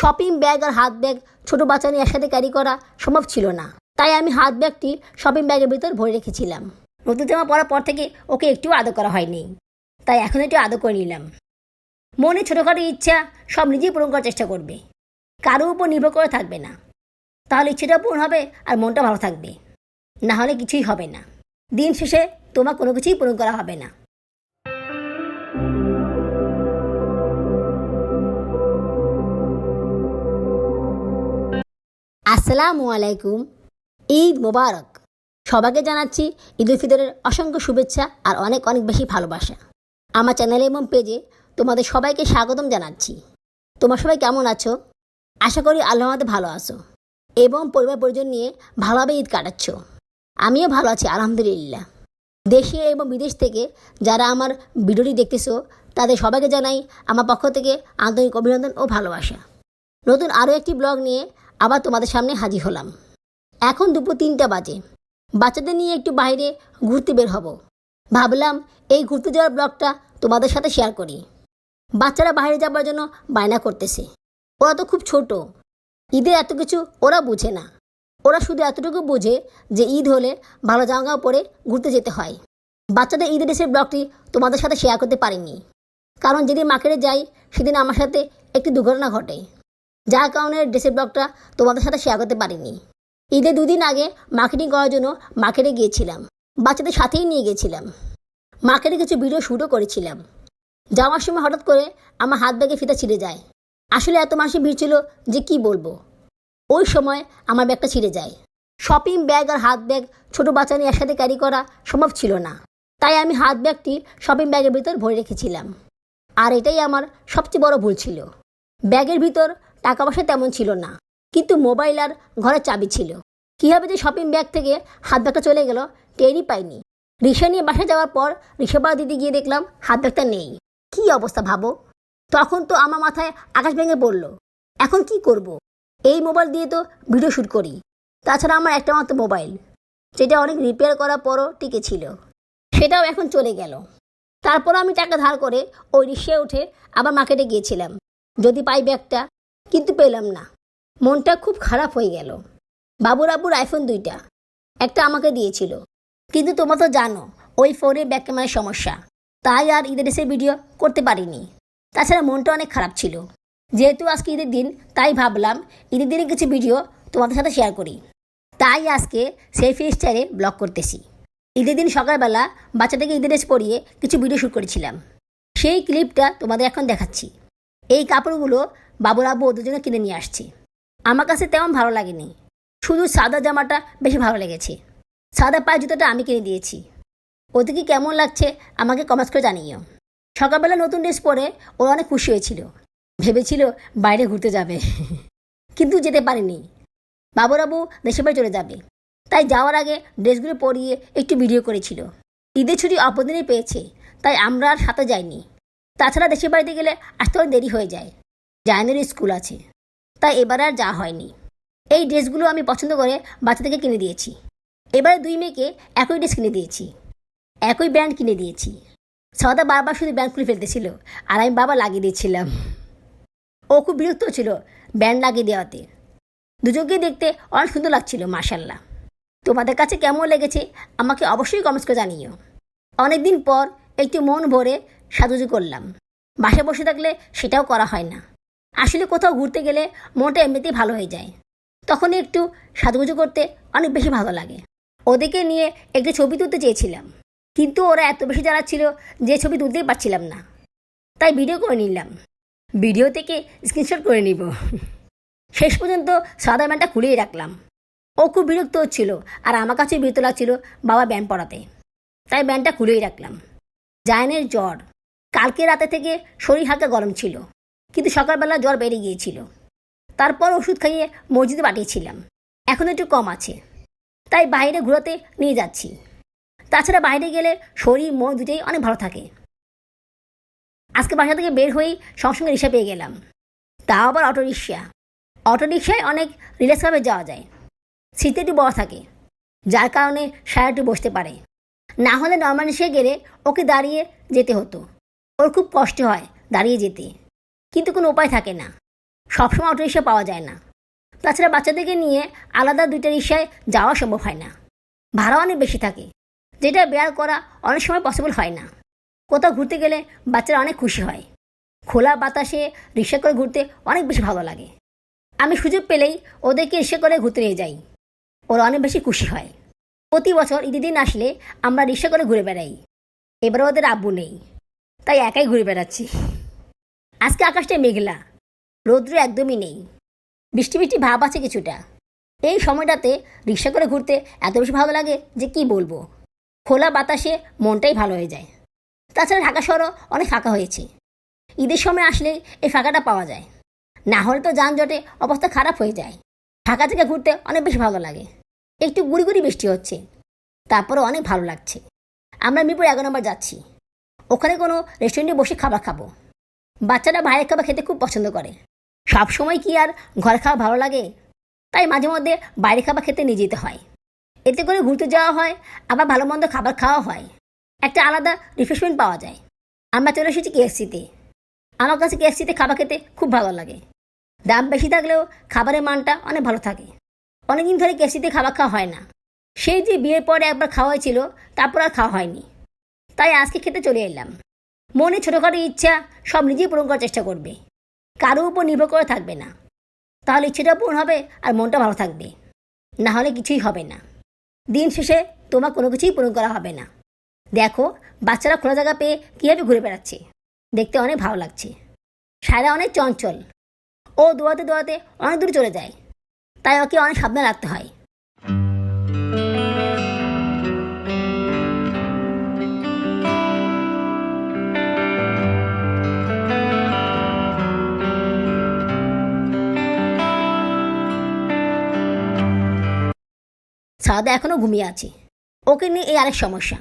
Shopping bag আর হাত bag ছোটো বাচ্চা নিয়ে একসাথে ক্যারি করা সম্ভব ছিল না। তাই আমি হাত ব্যাগটি শপিং ব্যাগের ভিতর ভরে রেখেছিলাম। নতুন জামা পরার পর থেকে ওকে একটুও আদর করা হয়নি। তাই এখন একটু আদর করে নিলাম। মনে ছোটোখাটো ইচ্ছা সব নিজেই পূরণ করার চেষ্টা করবে। কারও উপর নির্ভর করে থাকবে না। তাহলে ইচ্ছেটা পূরণ হবে আর মনটা ভালো থাকবে। না হলে কিছুই হবে না। দিন শেষে তোমার কোনো কিছুই পূরণ করা হবে না। আসসালামু আলাইকুম। ঈদ মোবারক। সবাইকে জানাচ্ছি ঈদ উল ফিতরের অসংখ্য শুভেচ্ছা আর অনেক অনেক বেশি ভালোবাসা। আমার চ্যানেলে এবং পেজে তোমাদের সবাইকে স্বাগতম জানাচ্ছি। তোমার সবাই কেমন আছো? আশা করি আল্লাহ আমাদের ভালো আছো এবং পরিবার পরিজন নিয়ে ভালোভাবে ঈদ কাটাচ্ছ। আমিও ভালো আছি, আলহামদুলিল্লাহ। দেশে এবং বিদেশ থেকে যারা আমার ভিডিওটি দেখতেছো, তাদের সবাইকে জানাই আমার পক্ষ থেকে আন্তরিক অভিনন্দন ও ভালোবাসা। নতুন আরও একটি ব্লগ নিয়ে আবার তোমাদের সামনে হাজির হলাম। এখন দুপুর তিনটা বাজে। বাচ্চাদের নিয়ে একটু বাইরে ঘুরতে বের হব। ভাবলাম এই ঘুরতে যাওয়ার ব্লগটা তোমাদের সাথে শেয়ার করি। বাচ্চারা বাইরে যাবার জন্য বায়না করতেছে। ওরা তো খুব ছোট। ঈদের এত কিছু ওরা বুঝে না। ওরা শুধু এতটুকু বোঝে যে ঈদ হলে ভালো জামা পরে ঘুরতে যেতে হয়। বাচ্চাদের ঈদের ড্রেসের ব্লগটি তোমাদের সাথে শেয়ার করতে পারিনি। কারণ যেদিন মার্কেটে যাই, সেদিন আমার সাথে একটি দুর্ঘটনা ঘটে। যার কারণে ড্রেসের ব্লগটা তোমাদের সাথে শেয়ার করতে পারিনি। ঈদের দুদিন আগে মার্কেটিং করার জন্য মার্কেটে গিয়েছিলাম। বাচ্চাদের সাথেই নিয়ে গিয়েছিলাম। মার্কেটে কিছু ভিডিও শ্যুটও করেছিলাম। যাওয়ার সময় হঠাৎ করে আমার হাত ব্যাগে ফিতা ছিঁড়ে যায়। আসলে এত মানুষের ভিড় ছিল যে কি বলব? ওই সময় আমার ব্যাগটা ছিঁড়ে যায়। শপিং ব্যাগ আর হাত ব্যাগ ছোটো বাচ্চা নিয়ে একসাথে ক্যারি করা সম্ভব ছিল না। তাই আমি হাত ব্যাগটি শপিং ব্যাগের ভিতর ভরে রেখেছিলাম। আর এটাই আমার সবচেয়ে বড় ভুল ছিল। ব্যাগের ভিতর টাকা পয়সা তেমন ছিল না। কিন্তু মোবাইল আর ঘরের চাবি ছিল। কীভাবে যে শপিং ব্যাগ থেকে হাত ব্যাগটা চলে গেল টেরই পাইনি। রিক্সা নিয়ে বাসায় যাওয়ার পর রিক্সাপাড়া দিদি গিয়ে দেখলাম হাত ব্যাগটা নেই। কী অবস্থা ভাবো? তখন তো আমার মাথায় আকাশ ভেঙে পড়ল। এখন কি করব। এই মোবাইল দিয়ে তো ভিডিও শ্যুট করি। তাছাড়া আমার একটা মাত্র মোবাইল, যেটা অনেক রিপেয়ার করার পরও টিকে ছিল। সেটাও এখন চলে গেল। তারপর আমি টাকা ধার করে ওই রিক্সায় উঠে আবার মার্কেটে গিয়েছিলাম। যদি পাই ব্যাগটা কিন্তু পেলাম না। মনটা খুব খারাপ হয়ে গেল। বাবুর আব্বুর আইফোন দুইটা। একটা আমাকে দিয়েছিল। কিন্তু তোমরা তো জানো, ওই ফোনে ব্যাক ক্যামেরার সমস্যা। তাই আর ঈদের এসে ভিডিও করতে পারিনি। তাছাড়া মনটা অনেক খারাপ ছিল। যেহেতু আজকে ঈদের দিন, তাই ভাবলাম ঈদের দিনে কিছু ভিডিও তোমাদের সাথে শেয়ার করি। তাই আজকে সেলফি স্টাইলে ব্লগ করতেছি। ঈদের দিন সকালবেলা বাচ্চাটাকে ঈদের ড্রেস পরিয়ে কিছু ভিডিও শ্যুট করেছিলাম। সেই ক্লিপটা তোমাদের এখন দেখাচ্ছি। এই কাপড়গুলো বাবুর আব্বু ওদের জন্য কিনে নিয়ে আসছে। আমার কাছে তেমন ভালো লাগেনি। শুধু সাদা জামাটা বেশি ভালো লেগেছে। সাদা পায়ের জুতোটা আমি কিনে দিয়েছি। ওদেরকে কেমন লাগছে আমাকে কমেন্টস করে জানিও। সকালবেলা নতুন ড্রেস পরে ওরা অনেক খুশি হয়েছিল। ভেবেছিল বাইরে ঘুরতে যাবে। কিন্তু যেতে পারেনি। বাবুরাবু দেশের বাড়ি চলে যাবে। তাই যাওয়ার আগে ড্রেসগুলো পরিয়ে একটু ভিডিও করেছিল। ঈদের ছুটি অপদিনে পেয়েছে। তাই আমরা আর সাথে যাইনি। তাছাড়া দেশের বাড়িতে গেলে আসতে অনেক দেরি হয়ে যায়। জায়নের স্কুল আছে। তাই এবারে আর যাওয়া হয়নি। এই ড্রেসগুলো আমি পছন্দ করে বাচ্চাদেরকে কিনে দিয়েছি। এবারে দুই মেয়েকে একই ড্রেস কিনে দিয়েছি। একই ব্র্যান্ড কিনে দিয়েছি। সদা বারবার শুধু ব্যান্ড খুলে ফেলতেছিল আর আমি বাবা লাগিয়ে দিয়েছিলাম। ও খুব বিরক্ত ছিল ব্যান্ড লাগিয়ে দেওয়াতে। দুজনকে দেখতে অনেক সুন্দর লাগছিল মার্শাল্লাহ তোমাদের কাছে কেমন লেগেছে আমাকে অবশ্যই কমেন্টস করে জানিও। অনেকদিন পর একটু মন ভরে সাজুজু করলাম। বাসায় বসে থাকলে সেটাও করা হয় না। আসলে কোথাও ঘুরতে গেলে মনটা এমনিতেই ভালো হয়ে যায়। তখনই একটু সাজুগুজু করতে অনেক বেশি ভালো লাগে। ওদেরকে নিয়ে একটি ছবি তুলতে চেয়েছিলাম। কিন্তু ওরা এত বেশি জ্বালাচ্ছিল যে ছবি তুলতেই পারছিলাম না। তাই ভিডিও করে নিলাম। ভিডিও থেকে স্ক্রিনশট করে নিব। শেষ পর্যন্ত সাদা ব্যান্ডটা খুলেই রাখলাম। ও খুব বিরক্ত হচ্ছিল আর আমার কাছে বিরক্ত লাগছিল বাবা ব্যান্ড পড়াতে। তাই ব্যান্ডটা খুলেই রাখলাম। জায়নের জ্বর। কালকে রাতে থেকে শরীর হালকা গরম ছিল, কিন্তু সকালবেলা জ্বর বেড়ে গিয়েছিল। তারপর ওষুধ খাইয়ে মসজিদে পাঠিয়েছিলাম। এখন একটু কম আছে। তাই বাইরে ঘোরাতে নিয়ে যাচ্ছি। তাছাড়া বাইরে গেলে শরীর, মন দুটোই অনেক ভালো থাকে। আজকে বাসা থেকে বের হয়েই সঙ্গে সঙ্গে রিক্সা পেয়ে গেলাম। তাও আবার অটো রিক্সা অটো রিক্সায় অনেক রিল্যাক্সভাবে যাওয়া যায়। সিটে একটু বড় থাকে, যার কারণে সারা একটু বসতে পারে। না হলে নর্মাল রিক্সায় গেলে ওকে দাঁড়িয়ে যেতে হতো। ওর খুব কষ্ট হয় দাঁড়িয়ে যেতে। কিন্তু কোনো উপায় থাকে না। সবসময় অটো রিক্সা পাওয়া যায় না। তাছাড়া বাচ্চাদেরকে নিয়ে আলাদা দুইটা রিক্সায় যাওয়া সম্ভব হয় না। ভাড়া অনেক বেশি থাকে, যেটা বেয়ার করা অনেক সময় পসিবল হয় না। কোথাও ঘুরতে গেলে বাচ্চারা অনেক খুশি হয়। খোলা বাতাসে রিক্সা করে ঘুরতে অনেক বেশি ভালো লাগে। আমি সুযোগ পেলেই ওদেরকে রিক্সা করে ঘুরতে নিয়ে যাই। ওরা অনেক বেশি খুশি হয়। প্রতি বছর ঈদের দিন আসলে আমরা রিক্সা করে ঘুরে বেড়াই। এবারে ওদের আব্বু নেই। তাই একাই ঘুরে বেড়াচ্ছি। আজকে আকাশটা মেঘলা, রৌদ্র একদমই নেই। বৃষ্টি বৃষ্টি ভাব আছে কিছুটা। এই সময়টাতে রিক্সা করে ঘুরতে এত বেশি ভালো লাগে যে কি বলব? খোলা বাতাসে মনটাই ভালো হয়ে যায়। তাছাড়া ঢাকা শহরও অনেক ফাঁকা হয়েছে। ঈদের সময় আসলে এই ফাঁকাটা পাওয়া যায়। না হলে তো যানজটে অবস্থা খারাপ হয়ে যায়। ঢাকা থেকে ঘুরতে অনেক বেশি ভালো লাগে। একটু গুড়ি গুড়ি বৃষ্টি হচ্ছে। তারপরে অনেক ভালো লাগছে। আমরা মিরপুর এগারো নম্বর যাচ্ছি। ওখানে কোনো রেস্টুরেন্টে বসে খাবার খাব। বাচ্চারা বাইরের খাবার খেতে খুব পছন্দ করে। সব সময় কি আর ঘর খাওয়া ভালো লাগে? তাই মাঝে মধ্যে বাইরে খাবার খেতে নিয়ে যেতে হয়। এতে করে ঘুরতে যাওয়া হয়, আবার ভালো মন্দ খাবার খাওয়া হয়। একটা আলাদা রিফ্রেশমেন্ট পাওয়া যায়। আমরা চলে এসেছি কেএফসিতে আমার কাছে কেএফসিতে খাবার খেতে খুব ভালো লাগে। দাম বেশি থাকলেও খাবারের মানটা অনেক ভালো থাকে। অনেকদিন ধরে কেএফসিতে খাবার খাওয়া হয় না। সেই যে বিয়ের পরে একবার খাওয়া হয়েছিল, তারপর আর খাওয়া হয়নি। তাই আজকে খেতে চলে এলাম। মনে ছোটোখাটো ইচ্ছা সব নিজেই পূরণ করার চেষ্টা করবে। কারও উপর নির্ভর করে থাকবে না। তাহলে ইচ্ছেটা পূরণ হবে আর মনটা ভালো থাকবে। না হলে কিছুই হবে না। দিন শেষে তোমার কোনো কিছুই পূরণ করা হবে না। দেখো, বাচ্চারা খোলা জায়গা পেয়ে কীভাবে ঘুরে বেড়াচ্ছে। দেখতে অনেক ভালো লাগছে। সায়রা অনেক চঞ্চল। ও দোয়াতে দোয়াতে অনেক দূর চলে যায়। তাই ওকে অনেক সাবধান রাখতে হয়। সাদা এখনও ঘুমিয়ে আছে। ওকে নিয়ে এই আরেক সমস্যা।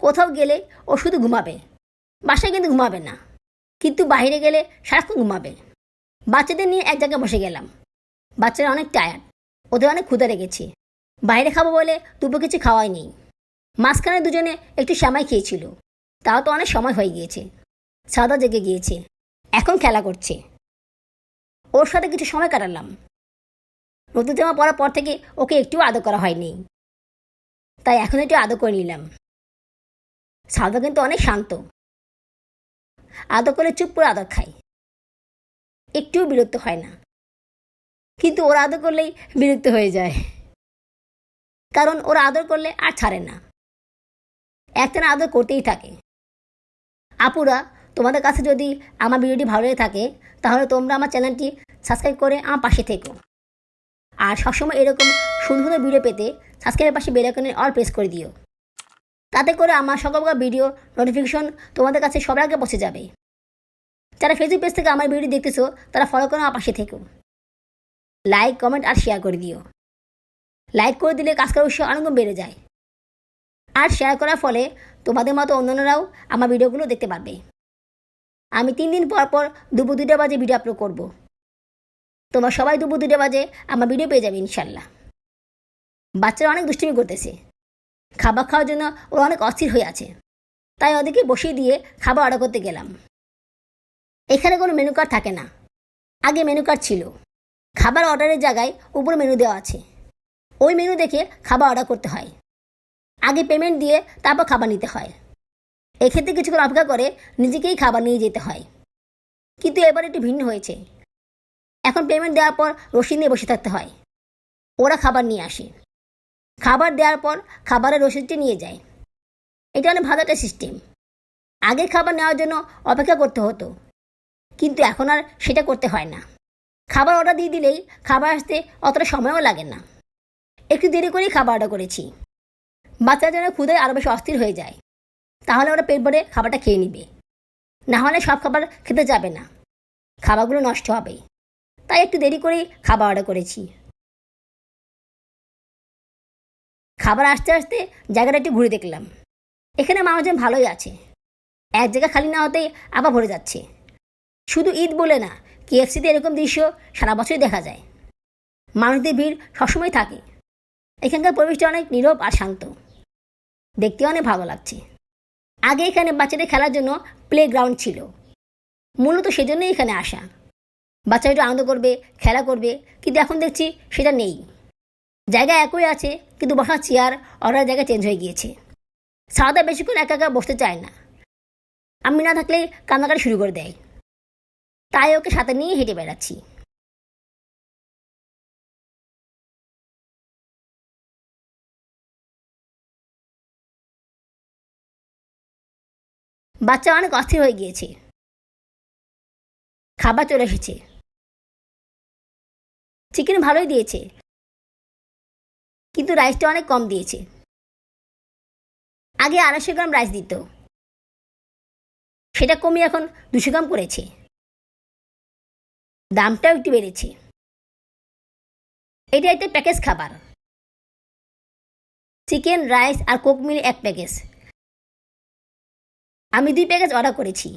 কোথাও গেলে ও শুধু ঘুমাবে। বাসায় কিন্তু ঘুমাবে না। কিন্তু বাইরে গেলে সারাক্ষণ ঘুমাবে। বাচ্চাদের নিয়ে এক জায়গায় বসে গেলাম। বাচ্চারা অনেক টায়ার্ড ওদের অনেক ক্ষুদা লেগেছে। বাইরে খাব বলে দুপুর কিছু খাওয়াই নেই। মাঝখানে দুজনে একটু শ্যামাই খেয়েছিল। তাও তো অনেক সময় হয়ে গিয়েছে। সাদা জেগে গিয়েছে। এখন খেলা করছে। ওর সাথে কিছু সময় কাটালাম। নতুন জামা পরার পর থেকে ওকে একটুও আদর করা হয়নি। তাই এখন একটু আদর করে নিলাম। সাদা কিন্তু অনেক শান্ত। আদর করে চুপ করে আদর খায়। একটুও বিরক্ত হয় না। কিন্তু ওরা আদর করলেই বিরক্ত হয়ে যায়। কারণ ওরা আদর করলে আর ছাড়ে না। একটানা আদর করতেই থাকে। আপুরা, তোমাদের কাছে যদি আমার ভিডিওটি ভালো লেগে থাকে, তাহলে তোমরা আমার চ্যানেলটি সাবস্ক্রাইব করে আমার পাশে থেকো। আর সবসময় এরকম সুন্দর সুন্দর ভিডিও পেতে সাবস্ক্রাইবের পাশে বেলাইকনের অল প্রেস করে দিও। তাতে করে আমার সকল প্রকার ভিডিও নোটিফিকেশন তোমাদের কাছে সবার আগে পৌঁছে যাবে। যারা ফেসবুক পেজ থেকে আমার ভিডিও দেখতেছো, তারা ফলো করে আমার পাশে থেকো। লাইক কমেন্ট আর শেয়ার করে দিও। লাইক করে দিলে কাজ করার উৎসাহ অনেক বেড়ে যায়। আর শেয়ার করার ফলে তোমাদের মতো অন্যান্যরাও আমার ভিডিওগুলো দেখতে পারবে। আমি তিন দিন পর পর দুপুর দুটো বাজে ভিডিও আপলোড করব। তোমার সবাই দুপুর দুটো বাজে, আমার ভিডিও পেয়ে যাবে ইনশাল্লাহ বাচ্চারা অনেক দুষ্টুমি করতেছে। খাবার খাওয়ার জন্য ওরা অনেক অস্থির হয়ে আছে। তাই ওদেরকে বসিয়ে দিয়ে খাবার অর্ডার করতে গেলাম। এখানে কোনো মেনু কার্ড থাকে না। আগে মেনু কার্ড ছিল। খাবার অর্ডারের জায়গায় উপরে মেনু দেওয়া আছে। ওই মেনু দেখে খাবার অর্ডার করতে হয়। আগে পেমেন্ট দিয়ে তারপর খাবার নিতে হয়। এক্ষেত্রে কিছুক্ষণ অপেক্ষা করে নিজেকেই খাবার নিয়ে যেতে হয়। কিন্তু এবার একটু ভিন্ন হয়েছে। এখন পেমেন্ট দেওয়ার পর রসিদ নিয়ে বসে থাকতে হয়। ওরা খাবার নিয়ে আসে। খাবার দেওয়ার পর খাবারের রসিদটি নিয়ে যায়। এটা অনেক ভালো একটা সিস্টেম আগে খাবার নেওয়ার জন্য অপেক্ষা করতে হতো। কিন্তু এখন আর সেটা করতে হয় না। খাবার অর্ডার দিয়ে দিলেই খাবার আসতে অতটা সময়ও লাগে না। একটু দেরি করেই খাবার অর্ডার করেছি। বাচ্চারা যেন ক্ষুদায় আরও বেশি অস্থির হয়ে যায়। তাহলে ওরা পেট ভরে খাবারটা খেয়ে নিবে। না হলে সব খাবার খেতে যাবে না। খাবারগুলো নষ্ট হবে। তাই একটু দেরি করেই খাবার অর্ডার করেছি। খাবার আসতে আসতে জায়গাটা একটু ঘুরে দেখলাম। এখানে মানুষজন ভালোই আছে। এক জায়গা খালি না হতেই আবার ভরে যাচ্ছে। শুধু ঈদ বলে না কেএফসিতে এরকম দৃশ্য সারা বছরই দেখা যায়। মানুষদের ভিড় সবসময় থাকে। এখানকার পরিবেশটা অনেক নীরব আর শান্ত। দেখতে অনেক ভালো লাগছে। আগে এখানে বাচ্চাদের খেলার জন্য প্লে গ্রাউন্ড ছিল। মূলত সেজন্যই এখানে আসা। বাচ্চা একটু আনন্দ করবে, খেলা করবে, কিন্তু এখন দেখছি সেটা নেই। জায়গা একই আছে, কিন্তু বসার চেয়ার অর্ডার জায়গা চেঞ্জ হয়ে গিয়েছে। সারাটা বেশিক্ষণ একা একা বসতে চায় না। আমি না থাকলেই কান্নাকাটি শুরু করে দেয়। তাই ওকে সাথে নিয়ে হেঁটে বেড়াচ্ছি। বাচ্চা অনেক অস্থির হয়ে গিয়েছে। খাবার চলে এসেছে। চিকেন ভালোই দিয়েছে। কিন্তু রাইসটা অনেক কম দিয়েছে। আগে আড়াইশো গ্রাম রাইস দিত। সেটা কমিয়ে এখন দুশো গ্রাম করেছে। দামটাও একটু বেড়েছে। এটা একটা প্যাকেজ খাবার। চিকেন রাইস আর কোক মিলে এক প্যাকেজ আমি দুই প্যাকেজ অর্ডার করেছি।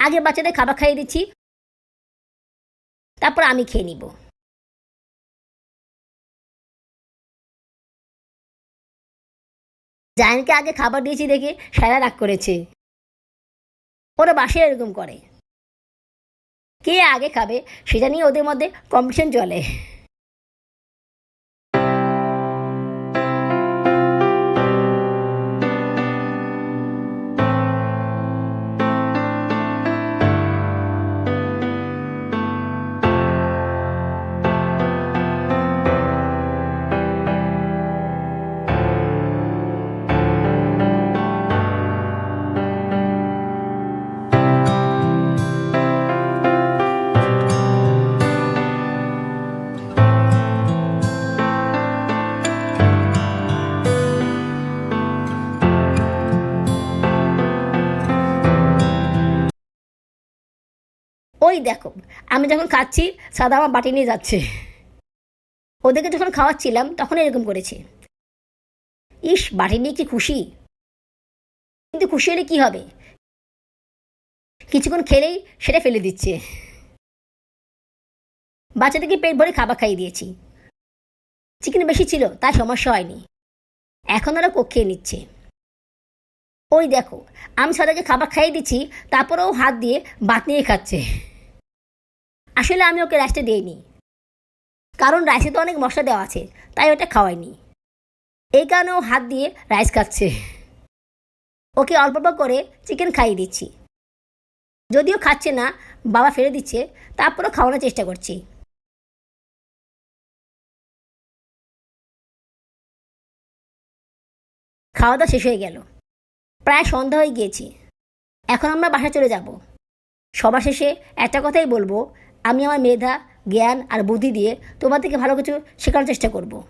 আগে বাচ্চাদের খাবার খাইয়ে দিচ্ছি। তারপর আমি খেয়ে নিব। জায়নকে আগে খাবার দিয়েছি দেখে সারা রাগ করেছে। ওরা বাসে এরকম করে। কে আগে খাবে সেটা নিয়ে ওদের মধ্যে কম্পিটিশন চলে। ওই দেখো, আমি যখন খাচ্ছি, সাদা আমার বাটি নিয়ে যাচ্ছে। ওদেরকে যখন খাওয়াচ্ছিলাম, তখন এরকম করেছে। ইস, বাটি নিয়ে কি খুশি? কিন্তু খুশি হলে কি হবে? কিছুক্ষণ খেলেই সেটা ফেলে দিচ্ছে। বাচ্চাদেরকে পেট ভরে খাবার খাইয়ে দিয়েছি। চিকেন বেশি ছিল, তাই সমস্যা হয়নি। এখন ওরা কোক খেয়ে নিচ্ছে। ওই দেখো, আমি সাদাকে খাবার খাইয়ে দিচ্ছি, তারপরেও হাত দিয়ে বাত নিয়ে খাচ্ছে। আসলে আমি ওকে রাইসটা দিইনি। কারণ রাইসে তো অনেক মশলা দেওয়া আছে, তাই ওটা খাওয়াইনি। এই কারণে ও হাত দিয়ে রাইস খাচ্ছে ওকে অল্প অল্প করে চিকেন খাইয়ে দিচ্ছি। যদিও খাচ্ছে না, বাবা ফেলে দিচ্ছে, তারপরেও খাওয়ানোর চেষ্টা করছি। খাওয়া দাওয়া শেষ হয়ে গেল। প্রায় সন্ধ্যা হয়ে গিয়েছে। এখন আমরা বাসা চলে যাব। সবার শেষে একটা কথাই বলব আমি আমার মেধা, জ্ঞান আর বুদ্ধি দিয়ে তোমার থেকে ভালো কিছু শেখানোর চেষ্টা করব।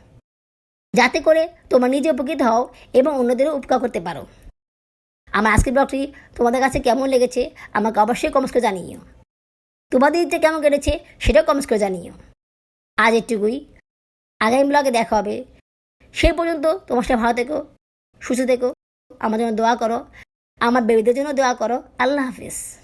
যাতে করে তোমরা নিজে উপকৃত হও এবং অন্যদেরও উপকার করতে পারো। আমার আজকের ব্লগটি তোমাদের কাছে কেমন লেগেছে, আমাকে অবশ্যই কমেন্টস করে জানিও। তোমাদের দিতে কেমন কেটেছে, সেটাও কমেন্টস করে জানিও। আজ এটুকুই। আগামী ব্লগে দেখা হবে। সেই পর্যন্ত তোমার সাথে ভালো থেকো, সুস্থ থেকো, আমার জন্য দোয়া করো, আমার বেবিদের জন্য দোয়া করো। আল্লাহ হাফিজ।